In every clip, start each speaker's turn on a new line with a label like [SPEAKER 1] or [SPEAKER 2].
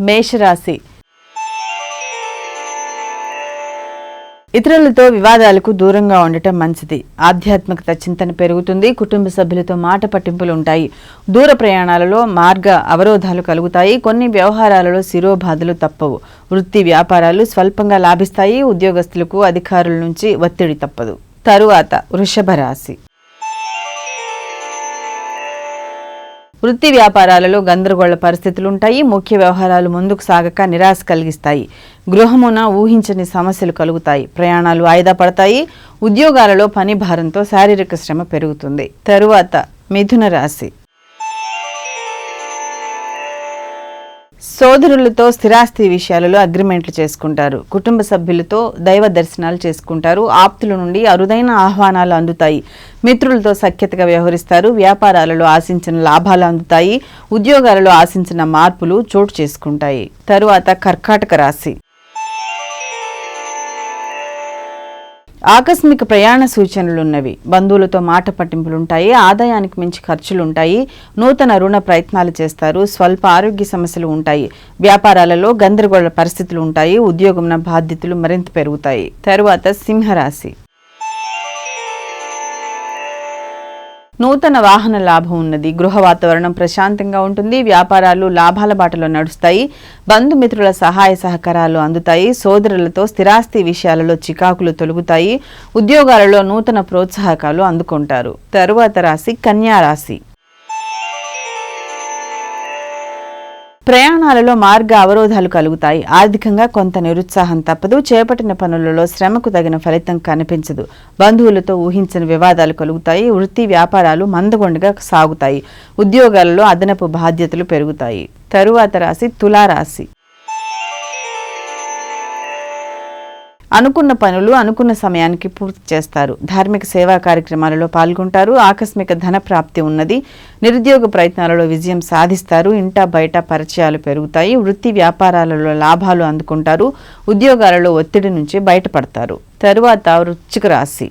[SPEAKER 1] మేషరాశి. ఇతరులతో వివాదాలకు దూరంగా ఉండటం మంచిది. ఆధ్యాత్మికత చింతన పెరుగుతుంది. కుటుంబ సభ్యులతో మాట పట్టింపులు ఉంటాయి దూర ప్రయాణాలలో మార్గ అవరోధాలు కలుగుతాయి. కొన్ని వ్యవహారాలలో శిరోబాధలు తప్పవు. వృత్తి వ్యాపారాలు స్వల్పంగా లాభిస్తాయి. ఉద్యోగస్తులకు అధికారుల నుంచి ఒత్తిడి తప్పదు. తరువాత వృషభ రాశి. వృత్తి వ్యాపారాలలో గందరగోళ పరిస్థితులుంటాయి ముఖ్య వ్యవహారాలు ముందుకు సాగక నిరాశ కలిగిస్తాయి. గృహమున ఊహించని సమస్యలు కలుగుతాయి. ప్రయాణాలు వాయిదా పడతాయి. ఉద్యోగాలలో పని భారంతో శారీరక శ్రమ పెరుగుతుంది. తరువాత మిథున రాశి. సోదరులతో స్థిరాస్తి విషయాలలో అగ్రిమెంట్లు చేసుకుంటారు. కుటుంబ సభ్యులతో దైవ దర్శనాలు చేసుకుంటారు. ఆప్తుల నుండి అరుదైన ఆహ్వానాలు అందుతాయి. మిత్రులతో సఖ్యతగా వ్యవహరిస్తారు. వ్యాపారాలలో ఆశించిన లాభాలు అందుతాయి. ఉద్యోగాలలో ఆశించిన మార్పులు చోటు చేసుకుంటాయి. తరువాత కర్కాటక రాశి. ఆకస్మిక ప్రయాణ సూచనలున్నవి. బంధువులతో మాట పట్టింపులుంటాయి ఆదాయానికి మించి ఖర్చులుంటాయి నూతన రుణ ప్రయత్నాలు చేస్తారు స్వల్ప ఆరోగ్య సమస్యలు ఉంటాయి. వ్యాపారాలలో గందరగోళ పరిస్థితులు ఉంటాయి ఉద్యోగంన బాధ్యతలు మరింత పెరుగుతాయి. తరువాత సింహరాశి. నూతన వాహన లాభం ఉన్నది. గృహ వాతావరణం ప్రశాంతంగా ఉంటుంది. వ్యాపారాలు లాభాల బాటలో నడుస్తాయి. బంధుమిత్రుల సహాయ సహకారాలు అందుతాయి. సోదరులతో స్థిరాస్తి విషయాలలో చికాకులు తొలుగుతాయి. ఉద్యోగాలలో నూతన ప్రోత్సాహకాలు అందుకుంటారు. తరువాత రాశి కన్యా ప్రయాణాలలో మార్గ అవరోధాలు కలుగుతాయి. ఆర్థికంగా కొంత నిరుత్సాహం తప్పదు. చేపట్టిన పనులలో శ్రమకు తగిన ఫలితం కనిపించదు. బంధువులతో ఊహించని వివాదాలు కలుగుతాయి. వృత్తి వ్యాపారాలు మందగొండగా సాగుతాయి. ఉద్యోగాలలో అదనపు బాధ్యతలు పెరుగుతాయి. తరువాత రాశి తులారాశి. అనుకున్న పనులు అనుకున్న సమయానికి పూర్తి చేస్తారు. ధార్మిక సేవా కార్యక్రమాలలో పాల్గొంటారు. ఆకస్మిక ధన ప్రాప్తి ఉన్నది. నిరుద్యోగ ప్రయత్నాలలో విజయం సాధిస్తారు. ఇంటా బయట పరిచయాలు పెరుగుతాయి. వృత్తి వ్యాపారాలలో లాభాలు అందుకుంటారు. ఉద్యోగాలలో ఒత్తిడి నుంచి బయటపడతారు. తరువాత వృచ్చిక రాశి.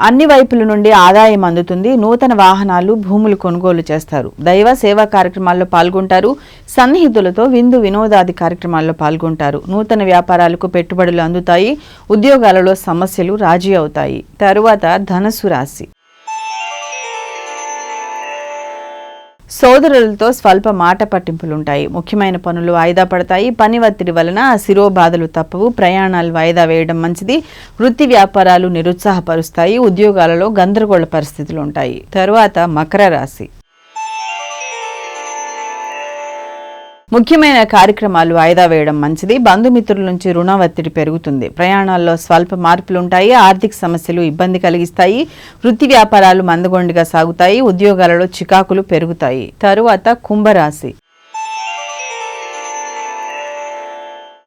[SPEAKER 1] అన్ని వైపుల నుండి ఆదాయం అందుతుంది. నూతన వాహనాలు భూములు కొనుగోలు చేస్తారు. దైవ సేవా కార్యక్రమాల్లో పాల్గొంటారు. సన్నిహితులతో విందు వినోదాది కార్యక్రమాల్లో పాల్గొంటారు. నూతన వ్యాపారాలకు పెట్టుబడులు అందుతాయి. ఉద్యోగాలలో సమస్యలు రాజీ అవుతాయి. తరువాత ధనసు రాశి. సోదరులతో స్వల్ప మాట పట్టింపులుంటాయి. ముఖ్యమైన పనులు వాయిదా పడతాయి. పని ఒత్తిడి వలన శిరోబాధలు తప్పవు. ప్రయాణాలు వాయిదా వేయడం మంచిది. వృత్తి వ్యాపారాలు నిరుత్సాహపరుస్తాయి. ఉద్యోగాలలో గందరగోళ పరిస్థితులు ఉంటాయి తరువాత మకర రాశి. ముఖ్యమైన కార్యక్రమాలు వాయిదా వేయడం మంచిది. బంధుమిత్రుల నుంచి రుణ ఒత్తిడి పెరుగుతుంది. ప్రయాణాల్లో స్వల్ప మార్పులుంటాయి. ఆర్థిక సమస్యలు ఇబ్బంది కలిగిస్తాయి. వృత్తి వ్యాపారాలు మందగొండిగా సాగుతాయి. ఉద్యోగాలలో చికాకులు పెరుగుతాయి. తరువాత కుంభరాశి.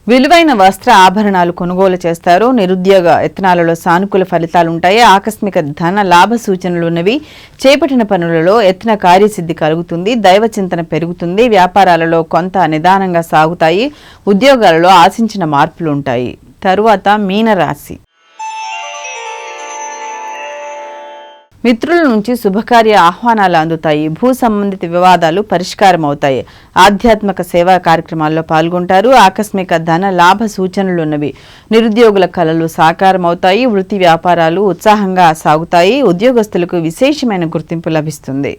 [SPEAKER 1] విలువైన వస్త్ర ఆభరణాలు కొనుగోలు చేస్తారు. నిరుద్యోగ యత్నాలలో సానుకూల ఫలితాలుంటాయి. ఆకస్మిక ధన లాభ సూచనలున్నవి చేపట్టిన పనులలో యత్న కార్యసిద్ధి కలుగుతుంది. దైవ చింతన పెరుగుతుంది. వ్యాపారాలలో కొంత నిదానంగా సాగుతాయి. ఉద్యోగాలలో ఆశించిన మార్పులు ఉంటాయి తరువాత మీనరాశి. మిత్రుల నుంచి శుభకార్య ఆహ్వానాలు అందుతాయి. భూ సంబంధిత వివాదాలు పరిష్కారం అవుతాయి ఆధ్యాత్మిక సేవా కార్యక్రమాల్లో పాల్గొంటారు. ఆకస్మిక ధన లాభ సూచనలు ఉన్నవి. నిరుద్యోగుల కళలు సాకారం అవుతాయి వృత్తి వ్యాపారాలు ఉత్సాహంగా సాగుతాయి. ఉద్యోగస్తులకు విశేషమైన గుర్తింపు లభిస్తుంది.